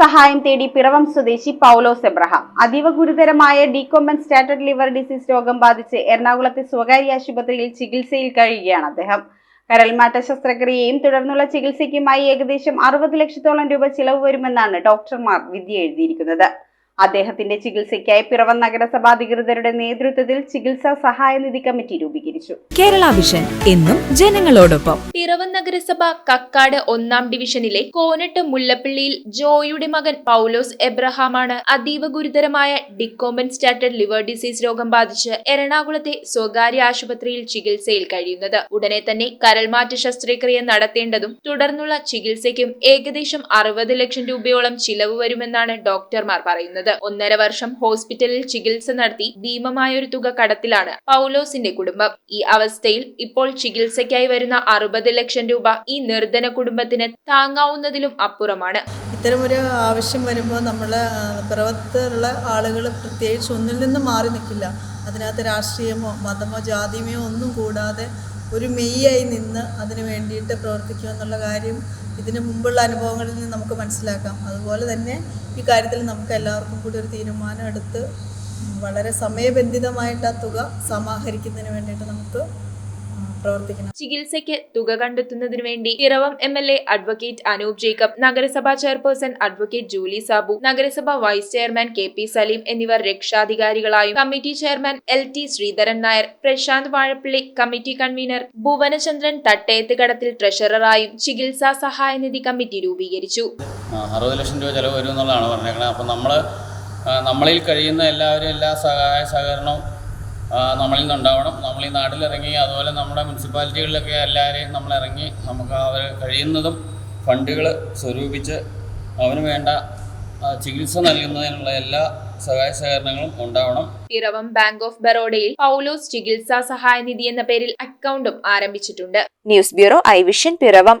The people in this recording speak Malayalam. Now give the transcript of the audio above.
സഹായം തേടി പിറവം സ്വദേശി പൗലോസ് എബ്രഹാം. അതീവ ഗുരുതരമായ ഡീകോമ്പൻസ്റ്റാറ്റഡ് ലിവർ ഡിസീസ് രോഗം ബാധിച്ച് എറണാകുളത്തെ സ്വകാര്യ ആശുപത്രിയിൽ ചികിത്സയിൽ കഴിയുകയാണ് അദ്ദേഹം. കരൽമാറ്റ ശസ്ത്രക്രിയയും തുടർന്നുള്ള ചികിത്സയ്ക്കുമായി ഏകദേശം അറുപത് ലക്ഷത്തോളം രൂപ ചിലവ് വരുമെന്നാണ് ഡോക്ടർമാർ വിധി എഴുതിയിരിക്കുന്നത്. അദ്ദേഹത്തിന്റെ ചികിത്സയ്ക്കായി പിറവം നഗരസഭ അധികൃതരുടെ നേതൃത്വത്തിൽ ചികിത്സാ സഹായ നിധി കമ്മിറ്റി രൂപീകരിച്ചു. കേരള വിഷൻ എന്നും ജനങ്ങളോടൊപ്പം. പിറവം നഗരസഭ കക്കാട് ഒന്നാം ഡിവിഷനിലെ കോനട്ട് മുല്ലപ്പള്ളിയിൽ ജോയുടെ മകൻ പൗലോസ് എബ്രഹാമാണ് അതീവ ഗുരുതരമായ ഡിക്കോമ്പൻസ്റ്റാറ്റഡ് ലിവർ ഡിസീസ് രോഗം ബാധിച്ച് എറണാകുളത്തെ സ്വകാര്യ ആശുപത്രിയിൽ ചികിത്സയിൽ കഴിയുന്നത്. ഉടനെ തന്നെ കരൾമാറ്റ ശസ്ത്രക്രിയ നടത്തേണ്ടതും തുടർന്നുള്ള ചികിത്സയ്ക്കും ഏകദേശം അറുപത് ലക്ഷം രൂപയോളം ചിലവ് വരുമെന്നാണ് ഡോക്ടർമാർ പറയുന്നത്. ഒന്നര വർഷം ഹോസ്പിറ്റലിൽ ചികിത്സ നടത്തി ഭീമമായൊരു തുക കടത്തിലാണ് പൗലോസിന്റെ കുടുംബം. ഈ അവസ്ഥയിൽ ഇപ്പോൾ ചികിത്സയ്ക്കായി വരുന്ന അറുപത് ലക്ഷം രൂപ ഈ നിർധന കുടുംബത്തിന് താങ്ങാവുന്നതിലും അപ്പുറമാണ്. ഇത്തരമൊരു ആവശ്യം വരുമ്പോൾ നമ്മൾ പുറത്തുള്ള ആളുകൾ പ്രത്യേകിച്ച് ഒന്നിൽ നിന്ന് മാറി നിൽക്കില്ല. അതിനകത്ത് രാഷ്ട്രീയമോ മതമോ ജാതിമയോ ഒന്നും കൂടാതെ ഒരു മെയ്യായി നിന്ന് അതിനു വേണ്ടിയിട്ട് പ്രവർത്തിക്കുക എന്നുള്ള കാര്യം ഇതിനു മുമ്പുള്ള അനുഭവങ്ങളിൽ നിന്ന് നമുക്ക് മനസ്സിലാക്കാം. അതുപോലെ തന്നെ ഈ കാര്യത്തിൽ നമുക്ക് എല്ലാവർക്കും കൂടി ഒരു തീരുമാനം എടുത്ത് വളരെ സമയബന്ധിതമായിട്ട് ആ തുക സമാഹരിക്കുന്നതിന് വേണ്ടിയിട്ട് നമുക്ക് ചികിത്സയ്ക്ക് തുക കണ്ടെത്തുന്നതിനു വേണ്ടി Piravom M L A advocate Anoop Jacob നഗരസഭാ ചെയർപേഴ്സൺ അഡ്വക്കേറ്റ് ജൂലി സാബു നഗരസഭാ vice chairman K P Saleem എന്നിവർ രക്ഷാധികാരികളായും committee chairman L T Sreedharan Nair Prasanth Vazhappally committee convener Bhuvanachandran Thattayath Kadathil ട്രഷററായും ചികിത്സാ സഹായനിധി കമ്മിറ്റി രൂപീകരിച്ചു. അറുപത് ലക്ഷം രൂപ ചെലവ് വരും എന്നുള്ളതാണ് പറഞ്ഞേക്കുന്നത് അപ്പം നമ്മൾ നമ്മളിൽ കഴിയുന്ന എല്ലാവരും എല്ലാ സഹായ സഹകരണവും നമ്മളിൽ നിന്നുണ്ടാവണം. നമ്മൾ ഈ നാട്ടിലിറങ്ങി അതുപോലെ നമ്മുടെ മുനിസിപ്പാലിറ്റികളിലൊക്കെ എല്ലാവരെയും നമ്മളിറങ്ങി നമുക്ക് അവർ കഴിയുന്നതും ഫണ്ടുകൾ സ്വരൂപിച്ച് അവന് വേണ്ട ചികിത്സ നൽകുന്നതിനുള്ള എല്ലാ സഹായ സഹകരണങ്ങളും ഉണ്ടാവണം. പിറവം ബാങ്ക് ഓഫ് ബറോഡയിൽ പൗലോസ് ചികിത്സാ സഹായനിധി എന്ന പേരിൽ അക്കൗണ്ടും ആരംഭിച്ചിട്ടുണ്ട്. News bureau I vision Piravom.